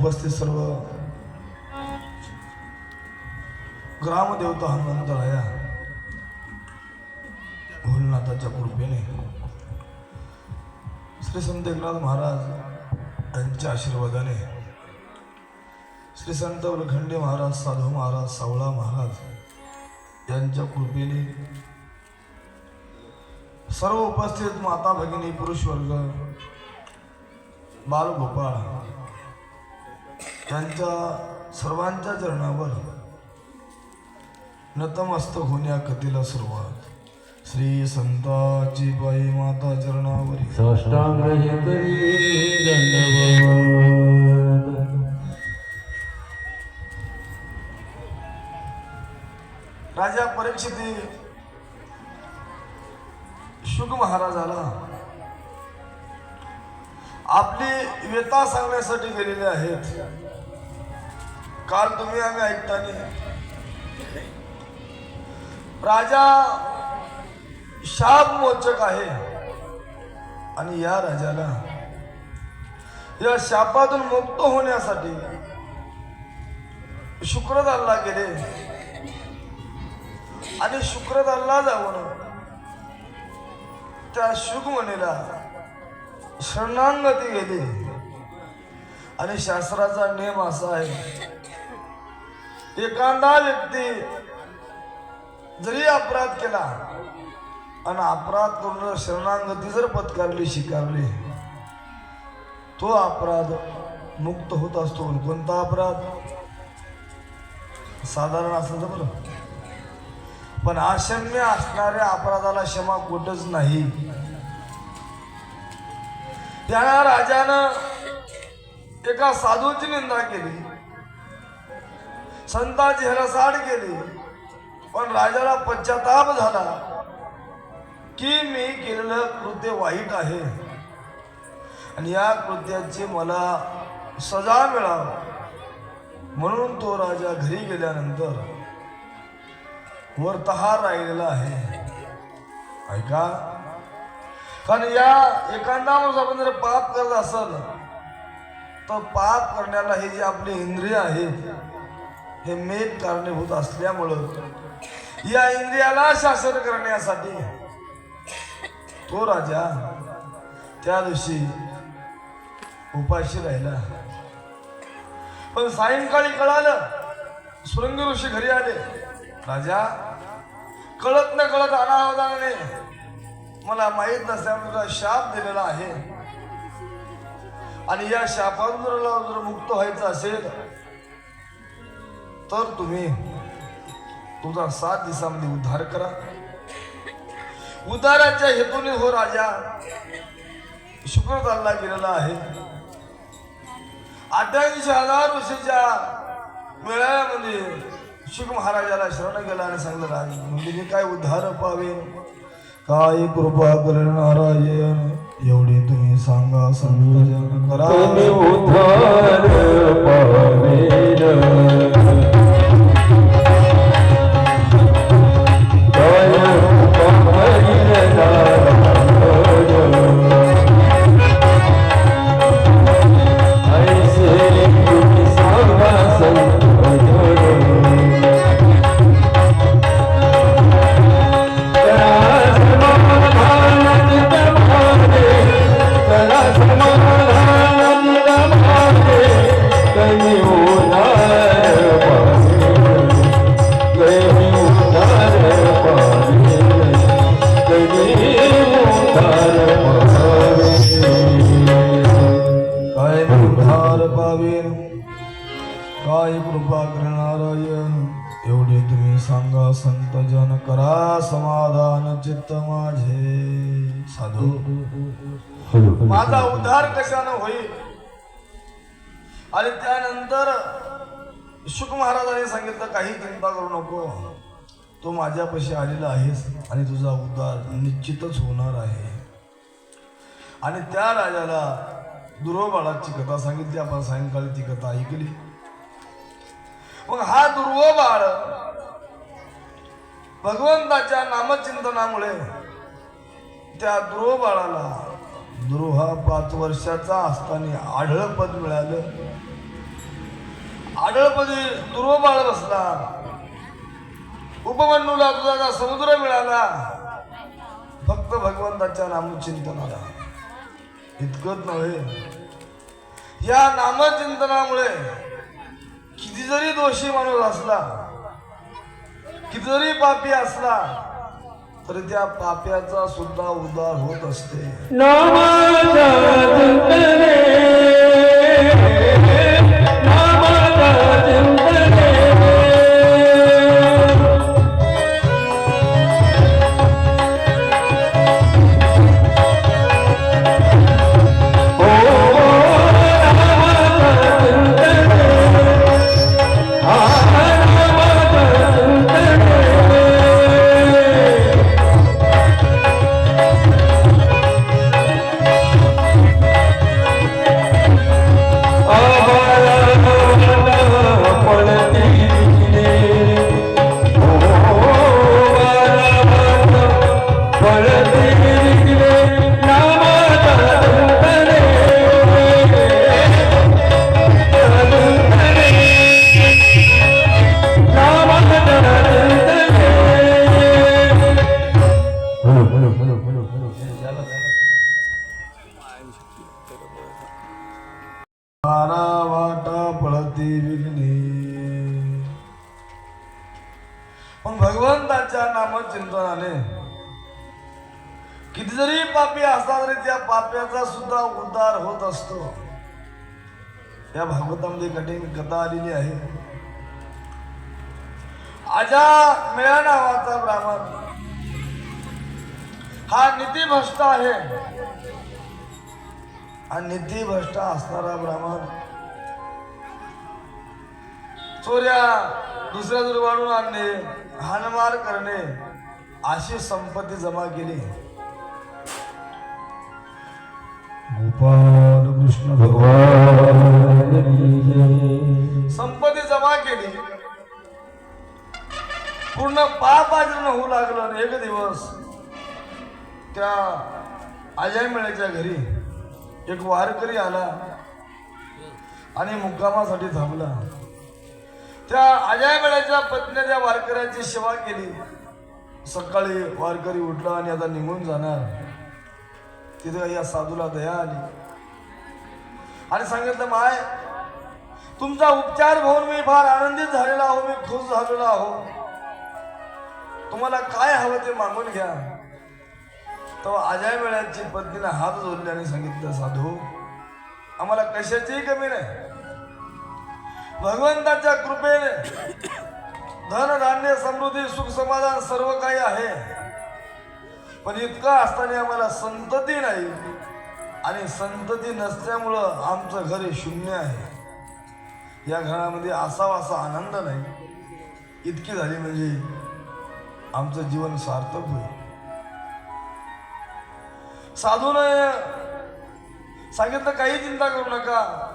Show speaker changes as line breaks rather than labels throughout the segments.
उपस्थित सर्व ग्रामदेवता हनुमंतराया भोलनाथाच्या कृपेने श्री संत एकनाथ महाराज यांच्या आशीर्वादाने श्री संत वलखंडे महाराज साधू महाराज सावळा महाराज यांच्या कृपेने सर्व उपस्थित माता भगिनी पुरुष वर्ग बालगोपाळ यांच्या सर्वांच्या चरणावर नतमस्तक होण्या कथेला सुरुवात. श्री संताची बाई माता चरणावरी.
साष्टांग हे करी दंडवत
राजा परीक्षिती शुक महाराजाला आपली व्यथा सांगण्यासाठी गेलेले आहेत. काल तुम्ही आम्ही ऐकताना राजा शाप मोचक आहे आणि या राजाला या शापातून मुक्त होण्यासाठी शुक्रदानला गेले आणि शुक्रदानला जाऊन त्या शुकमणीला शरणांगती गेली। आणि शास्त्राचा नियम असा आहे एखादा व्यक्ती जरी अपराध केला आणि अपराध करून शरणांगती जर पत्कारली स्वीकारली तो अपराध मुक्त होत असतो. कोणता अपराध? साधारण असं तर बरं. पण अक्षम्य असणाऱ्या अपराधाला क्षमा कुठंच नाही. त्या राजानं एका साधूची निंदा केली. संतांची हेरासाड केली. पण राजाला पश्चाताप झाला की मी केलेलं कृत्य वाईट आहे. आणि या कृत्याची मला सजा मिळावं. म्हणून तो राजा घरी गेल्यानंतर वरतहार राहिलेला आहे. ऐका. कारण या एखादा माणूस आपण जर पाप करत असल तर पाप करण्याला हे जे आपले इंद्रिय आहेत हे मेघ कारणीभूत असल्यामुळं या इंद्रियाला शासन करण्यासाठी तो हो राजा त्या दिवशी उपाशी राहिला. पण सायंकाळी कळालं सुरंग ऋषी घरी आले. राजा कळत न कळत अनावधानाने मला माहीत नसल्यामुळे तुला शाप दिलेला आहे. आणि या शापातून जर मुक्त व्हायचं असेल तर तुम्ही तुझा सात दिवसामध्ये उद्धार करा. उद्धाराच्या हेतूने हो राजा. शुक्र चालला गेलेला आहे. अठ्ठ्याऐंशी हजार वर्षाच्या मेळाव्यामध्ये शुक महाराजाला शरण गेला आणि सांगलं राज म्हणजे मी काय उद्धार पावे काय कृपा करणारायण एवढे तुम्ही सांगा संत करा.
उद्धार पावे काय
कृपा करणारायण एवढे तुम्ही सांगा संत जन करा समाधान चित्त माझे. साधू. माझा उद्धार कशानं होईल? आणि त्यानंतर शुक महाराजांनी सांगितलं काही चिंता करू नको. तो माझ्यापाशी आलेला आहेस आणि तुझा उद्धार निश्चितच होणार आहे. आणि त्या राजाला दुरोबाळाची कथा सांगितली आपण सायंकाळी ती कथा ऐकली. मग हा दुर्व बाळ भगवंताच्या नामचिंतनामुळे त्या ध्रुव बाळाला ध्रुव हा पाच वर्षाचा असताना आढळ पद मिळालं. ध्रुव दुर्वबाळ बसला. उपमंडूला तुझा समुद्र मिळाला? फक्त भगवंताच्या नामचिंतनाला. इतकंच नव्हे. या नामचिंतनामुळे किती जरी दोषी माणूस असला किती जरी पापी असला तरी त्या पाप्याचा सुद्धा उद्धार होत असते. पापी असला तरी त्या पाप्याचा सुद्धा उद्धार होत असतो. या भागवतामध्ये कठीण कथा आलेली आहे. आजा मेळा नावाचा ब्राह्मण. हा नीतिभ्रष्ट आहे. आणि भ्रष्ट असणारा ब्राह्मण. चोऱ्या दुसऱ्या दुर्वाडून आणणे हानमार करणे अशी संपत्ती जमा केली. गोपाल कृष्ण संपत्ती जमा केली. पूर्ण पाप आचरण होऊ लागलं आणि एक दिवस त्या अजय मेळ्याच्या घरी एक वारकरी आला आणि मुक्कामासाठी थांबला. त्या अजय मेळ्याच्या पत्नी त्या वारकऱ्यांची सेवा केली. सकाळी वारकरी उठला आणि आता निघून जाणार. तिथं या साधूला दया आली. आणि सांगितलं माय तुमचा उपचार होऊन मी फार आनंदित झालेला आहो मी खुश झालेलो आहो. तुम्हाला काय हवं ते मागून घ्या. तो आजाय वेळाची पत्नीने हात जोडले आणि सांगितलं साधू आम्हाला कशाचीही कमी नाही. भगवंताच्या कृपेने धन धान्य समृद्धी सुख समाधान सर्व काही आहे. पण इतकं असताना आम्हाला संतती नाही आणि संतती नसल्यामुळं आमचं घर हे शून्य आहे. या घरामध्ये असावा असा आनंद नाही. इतकी झाली म्हणजे आमचं जीवन सार्थक होईल. साधूने सांगितलं काही चिंता करू नका.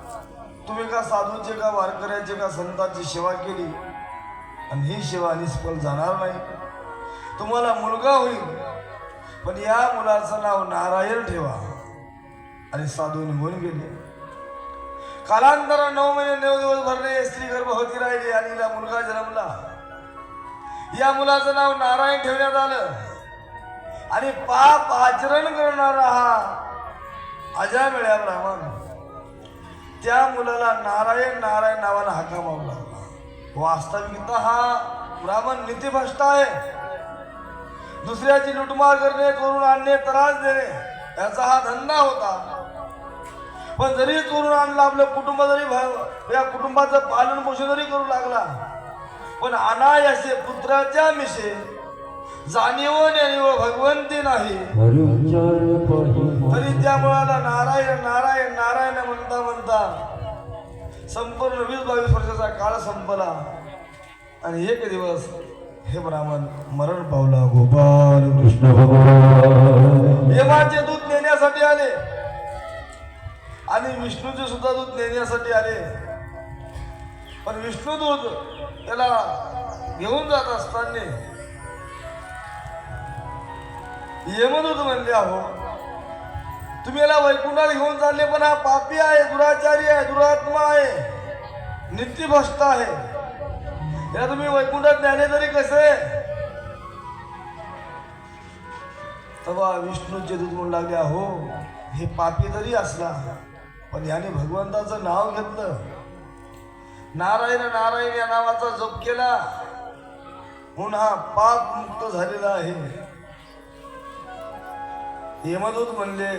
तुम्ही का साधूचे का वारकऱ्याचे का संतांची सेवा केली? आणि ही सेवा निष्फल जाणार नाही. तुम्हाला मुलगा होईल. पण या मुलाचं नाव नारायण ठेवा. आणि साधू निघून गेले. कालांतरा नऊ महिने नऊ दिवस भरले स्त्री गर्भवती राहिली आणि हिला मुलगा जन्मला. या मुलाचं नाव नारायण ठेवण्यात आलं. आणि पाप आचरण करणारा हा अजय मिळ्या ब्राह्मण. त्या मुलाला नारायण नारायण नावानं हाका मावला लागला. वास्तविकता हा ब्राह्मण नीतिभ्रष्ट आहे. दुसऱ्याची लुटमार करणे चोरून आणणे त्रास देणे याचा हा धंदा होता. पण जरी चोरून आणला आपलं कुटुंब जरी भा- या कुटुंबाचं पालन पोषण जरी करू लागला पण अनायासे पुत्राच्या मिशे जाणीव नेणीव भगवंती नाही. तरी त्या मुळाला नारायण नारायण नारायण म्हणता म्हणता संपूर्ण वीस बावीस वर्षाचा काळ संपला. आणि एक दिवस हे ब्राह्मण मरण पावला गोपाल
कृष्ण भगवान.
देवाचे दूध नेण्यासाठी आले. आणि विष्णूचे सुद्धा दूध नेण्यासाठी आले. पण विष्णू दूध त्याला घेऊन जात असताना यमदूत म्हणले आहो तुम्ही याला वैकुंठात घेऊन चालले पण हा पापी आहे दुराचारी आहे दुरात्मा आहे नित्यभ्रष्ट आहे. याला तुम्ही वैकुंठात ज्ञाने तरी कसे? तवा विष्णूचे दूध म्हणून लागले हो हे पापी तरी असला पण याने भगवंताचं नाव घेतलं. नारायण नारायण या नावाचा जप केला. म्हणून हा पाप मुक्त झालेला आहे. हेमदूत म्हणले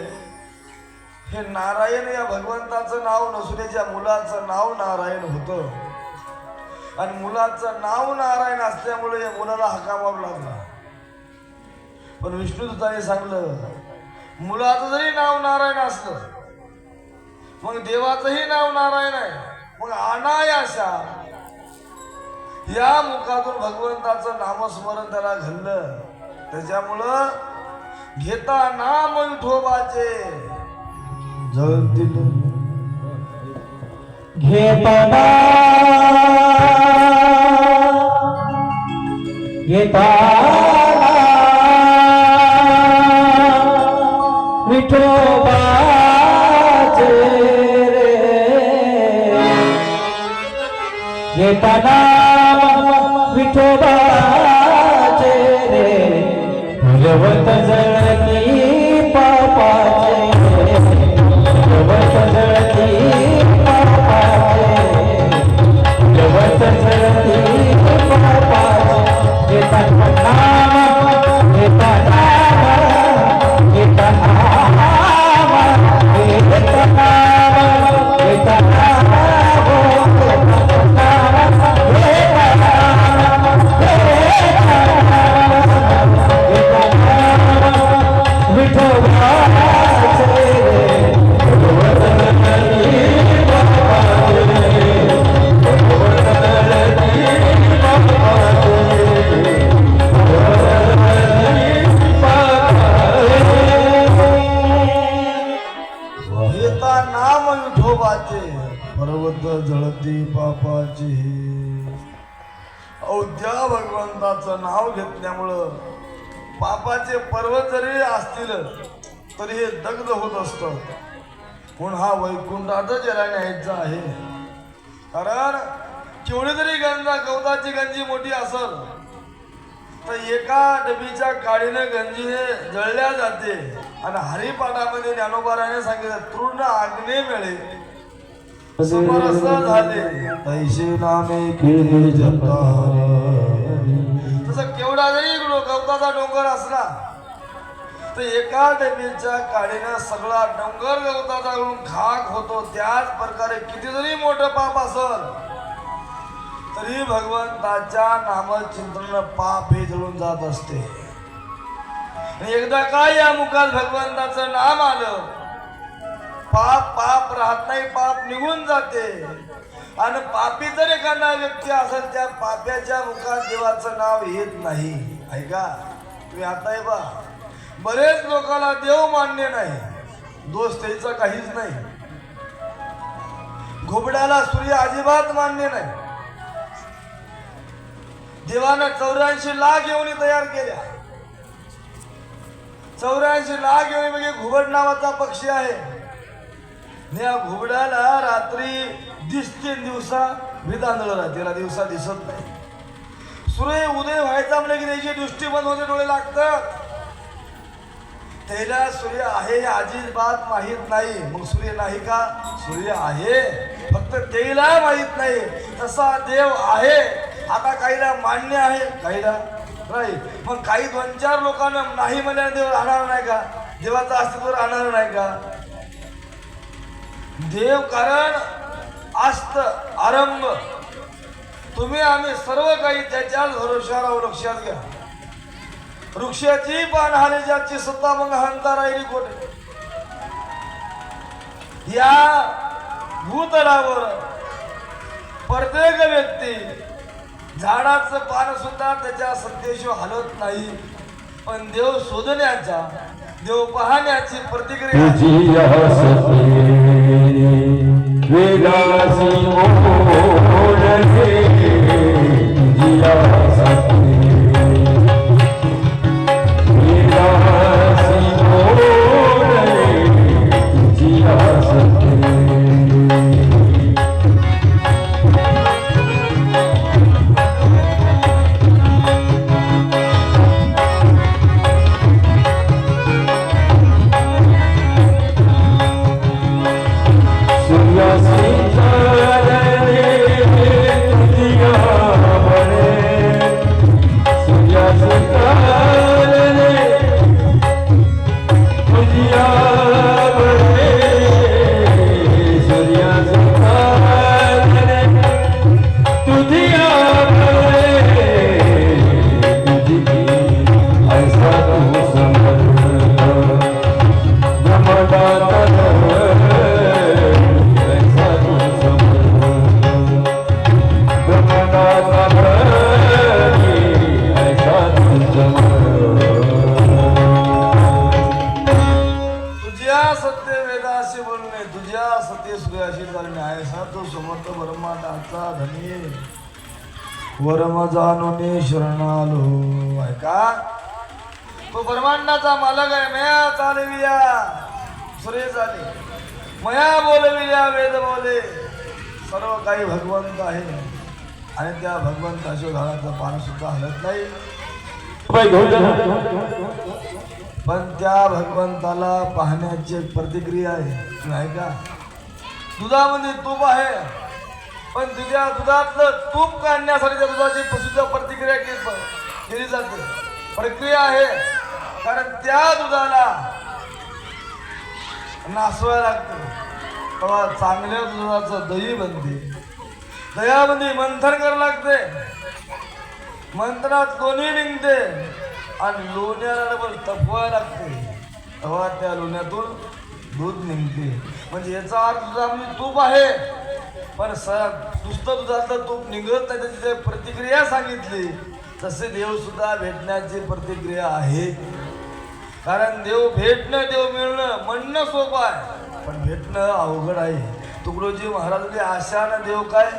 हे नारायण या भगवंताचं नाव नसून याच्या मुलाचं नाव नारायण होतं. आणि मुलाचं नाव नारायण असल्यामुळे या मुलाला हाका लागला पण विष्णुदूताने सांगलं मुलाचं जरी नाव नारायण असलं मग देवाचंही नाव नारायण आहे मग अनायाशा या मुखातून भगवंताचं नामस्मरण त्याला घडलं. त्याच्यामुळं घेता नाम विठोबाचे. दिलं.
घेताना घेताना विठोबाचे रे घेताना विठोबाचे
विठोबाचे पर्वत जळती पापाचे. अवध्या भगवंताचं नाव घेतल्यामुळं पापाचे पर्वत जरी असतील तरी हे दग्ध होत असतं. म्हणून हा वैकुंठातच याला न्यायचा आहे. कारण केवढी जरी गंगा गवताची गंजी मोठी असल तर एका डबीच्या काडीनं गंजी हे जळल्या जाते. आणि हरिपाठामध्ये ज्ञानोबाराने सांगितलं तृण आग्ने मिळे. समरस झाले तैसे नामे केले जपता तसं केवढा जरी गवताचा डोंगर असला तर एका डबीच्या काडीनं सगळा डोंगर गवताचा करून खाक होतो. त्याच प्रकारे किती जरी मोठं पाप असल तरी भगवंताच्या नामचिंतन पाप हे जळून जात असते. एकदा काय या मुखात भगवंताचं नाम आलं पाप पाप राहत नाही पाप निघून जाते. आणि पापी जर एखादा व्यक्ती असेल त्या पाप्याच्या मुखात देवाचं नाव येत नाही. ऐका तुम्ही आता आहे बा बरेच लोकांना देव मान्य नाही. दोष त्याचा काहीच नाही. घोबड्याला सूर्य अजिबात मान्य नाही. देवानं चौऱ्याऐंशी लाख येऊन तयार केल्या. चौऱ्याऐंशी लाख येऊन म्हणजे घुबड नावाचा पक्षी आहे. या घुबड्याला रात्री दिसते दिवसा विधानळ राहते दिवसा दिसत नाही. सूर्य उदय व्हायचा म्हणजे की त्याची दृष्टी बंद होते डोळे लागतात. त्याला सूर्य आहे अजिबात माहीत नाही. मग सूर्य नाही का? सूर्य आहे. फक्त त्याला माहीत नाही. तसा देव आहे. आता काहीला मान्य आहे काहीला नाही. मग काही दोन चार लोकांना नाही म्हणल्याने देव राहणार नाही का? देवाचं अस्तित्व राहणार नाही का? देव कारण आस्त आरंभ. तुम्ही आम्ही सर्व काही त्याच्याच भरोशावर वृक्षात लक्षात घ्या. वृक्षाची पान हाले ज्याची सत्ता मग हंता राहिली कोठे? या भूतलावर प्रत्येक व्यक्ती झाडाचं पान सुद्धा त्याच्या सत्तेशी हलत नाही. पण देव शोधण्याच्या देव पाहण्याची प्रतिक्रिया વેદાસી મોર છે वरम जाणून शरणालो. ऐका. तो ब्रह्मांडाचा मालक आहे मया चालविया. सूर्य चाले मया बोलविल्या वेद बोले सर्व काही भगवंत आहे. आणि त्या भगवंताच्या झाडाचं पान सुद्धा हलत नाही. पण त्या भगवंताला पाहण्याची एक प्रतिक्रिया आहे. ऐका. दुधामध्ये तूप आहे. पण तुझ्या दुधातलं तूप काढण्यासाठी त्या दुधाची सुद्धा प्रतिक्रिया केली जाते. प्रक्रिया आहे. कारण त्या दुधाला नासवाय लागते. तेव्हा चांगल्या दुधाचं दही बनते. दह्यामध्ये मंथन करावं लागते. मंथनात लोणी निघते. आणि लोण्याला डबल तपवायला लागते. तेव्हा त्या लोण्यातून दूध निघते. म्हणजे याचा अर्थ दुधामध्ये तूप आहे. पण सर नुसतं दुधातलं तूप निघत नाही त्याची जे प्रतिक्रिया सांगितली. तसे देव सुद्धा भेटण्याची प्रतिक्रिया आहे. कारण देव भेटणं देव मिळणं म्हणणं सोपं आहे. पण भेटणं अवघड आहे. तुकडोजी महाराजांनी आशानं देव काय?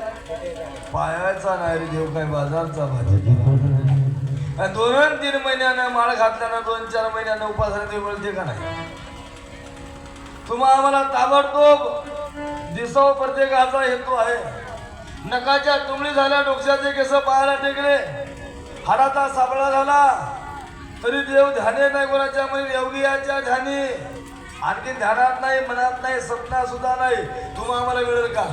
पायाचा नाही रे देव काय बाजारचा भाजी. आणि दोन तीन महिन्यानं माळ घातल्यानं दोन चार महिन्यानं उपासना देव मिळते का नाही? तुम्हा आम्हाला ताबडतोब दिसाव प्रत्येकाचा हेतू आहे. नकाच्या तुंबडी झाल्या डोक्याचे केस पायाला टेकले. हाडाचा साबळा झाला. तरी देव ध्याने नाही कोणाच्या म्हणजे योगियाच्या ध्यानी. आणखी ध्यानात नाही मनात नाही सपना सुद्धा नाही. तुम्हा आम्हाला मिळेल का?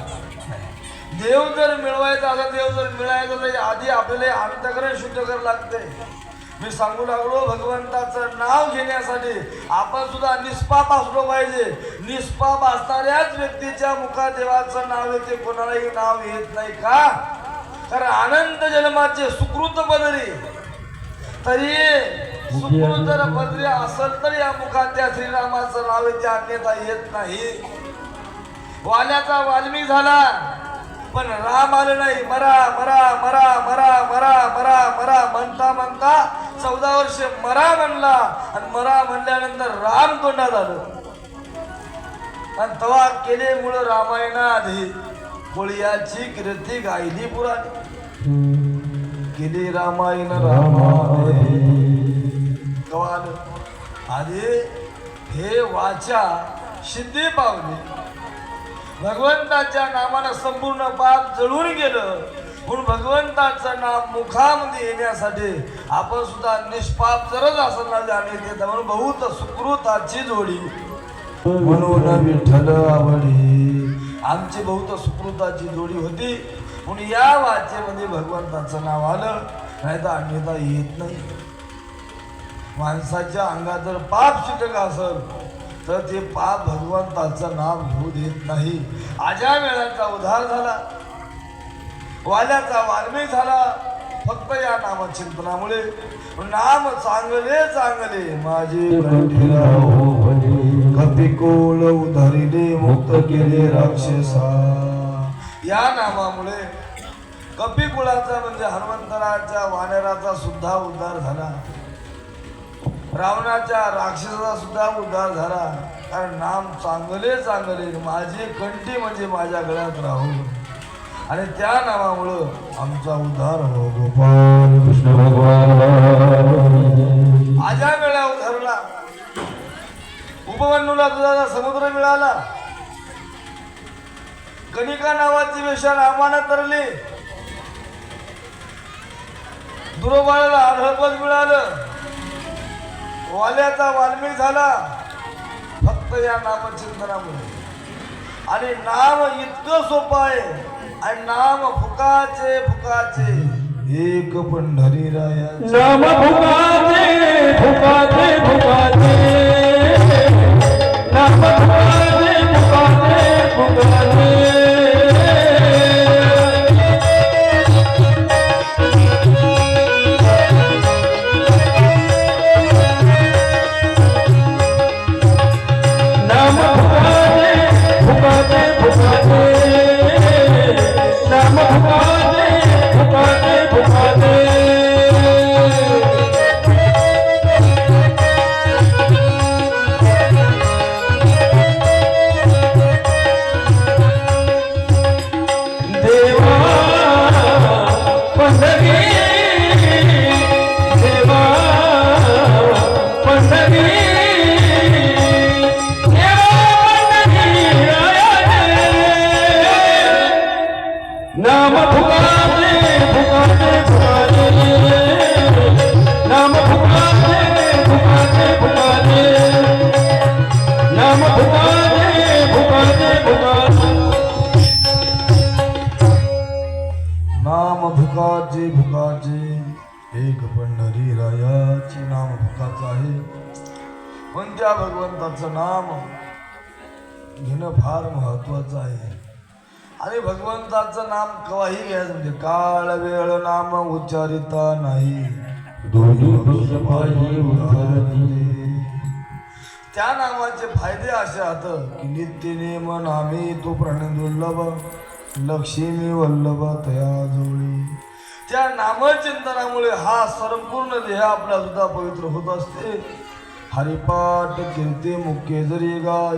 देव जर मिळवायचा असेल देव जर मिळायचं आधी आपल्याला अंतकरण शुद्ध करावं लागते. मी सांगू लागलो भगवंताचं नाव घेण्यासाठी आपण सुद्धा निष्पाप असलो पाहिजे. निष्पाप असणाऱ्याच व्यक्तीच्या मुखा देवाचं नाव येते कोणालाही नाव येत नाही का? तर अनंत जन्माचे सुकृत बदरी तरी सुकृत जर बदरी असेल तर या मुखात त्या श्रीरामाचं नाव येते अन्यथा येत नाही. वाल्याचा वाल्मी झाला. पण राम आले नाही. मरा मरा मरा मरा मरा मरा मरा म्हणता म्हणता चौदा वर्ष मरा म्हणला. आणि मरा म्हणल्यानंतर राम तोंडात आलं. आणि तवा केले मुळ रामायणाआधी कोळियाची कीर्ती गायली पुराणी. केली रामायण रामायण तवा आलं. आधी हे वाचा सिद्धी पावली. भगवंताच्या नामानं संपूर्ण पाप जळून गेलं. म्हणून भगवंताचं नाम मुखामध्ये येण्यासाठी आपण सुद्धा निष्पाप जरच असणार आणि ते म्हणून बहुत सुकृताची जोडी. म्हणून विठ्ठल आवडी आमची बहुत सुकृताची जोडी होती. म्हणून या वाचेमध्ये भगवंताचं नाव आलं. नाही तर अन्यथा येत नाही. माणसाच्या अंगात जर पाप शिटक असेल तर ते पाप भगवंताचं नाव घेऊ देत नाही. आजा वेळाचा उधार झाला. वाल्याचा वाल्मिक झाला. फक्त या नामचिंतनामुळे. नाम चांगले चांगले माझे कपिकोल उधारिले मुक्त केले राक्षसा. या नामामुळे कपिकुळाचा म्हणजे हनुमंतराच्या वानराचा सुद्धा उद्धार झाला. रावणाच्या राक्षसाचा सुद्धा उद्धार झाला. कारण नाम चांगले चांगले. माझी कंठी म्हणजे माझ्या गळ्यात राहू आणि त्या नामामुळं आमचा उद्धार हो गोपाल
कृष्ण भगवान.
आजा वेळा उधारला उपवन्नूला दुधाचा समुद्र मिळाला. कणिका नावाची वेशा रामानं तरली. दुरोबाळाला आढळपद मिळालं. वाल्याचा वाल्मिक झाला. फक्त या नामचिंतनामुळे. आणि नाम इतकं सोपं आहे. आणि नाम फुकाचे फुकाचे. एक पंढरी राया
नाम फुकाचे फुकाचे फुकाचे. नाम फुकाचे फुकाचे फुकाचे.
भुकाचे एक पंढरी रायाचे नाम भुकाचं आहे. पण त्या भगवंताचं नाम घेणं फार महत्वाचं आहे. आणि भगवंताचं नाम केव्हाही घ्यायचं म्हणजे काळ वेळ नाम उच्चारिता नाही. त्या नामाचे फायदे असे आहेत की नित्य नेम नामे तो प्रणदुर्लभ लक्ष्मी वल्लभ तया जोडी. त्या नामचिंतनामुळे हा संपूर्ण देह आपला सुद्धा पवित्र होत असते. हरिपाठ कीर्ती मुख्य जरी गाय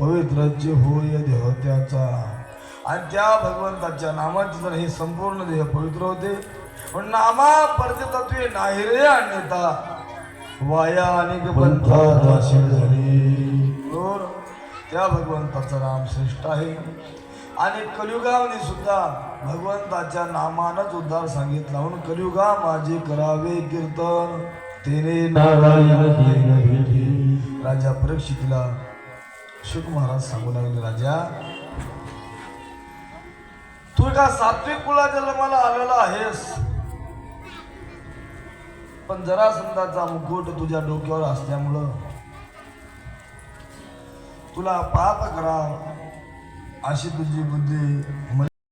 पवित्रचे होय देह त्याचा. आणि त्या भगवंताच्या नामाचिंतन हे संपूर्ण देह पवित्र होते. पण नामा परतत्वे नाही रे अन्यथा. वाया अनेक झाली. त्या भगवंताचं नाम श्रेष्ठ आहे. आणि कलियुगामध्ये सुद्धा भगवंताच्या नामानच उद्धार सांगितला. म्हणून कलियुगा माझे करावे कीर्तन. तेने
नारायण
राजा परीक्षितला शुक महाराज सांगू लागले राजा तू एका सात्विक कुळा जन्माला आलेला आहेस. पण जरा संताचा मुकुट तुझ्या डोक्यावर असल्यामुळं तुला पाप करा. अशी तुझी बुद्धी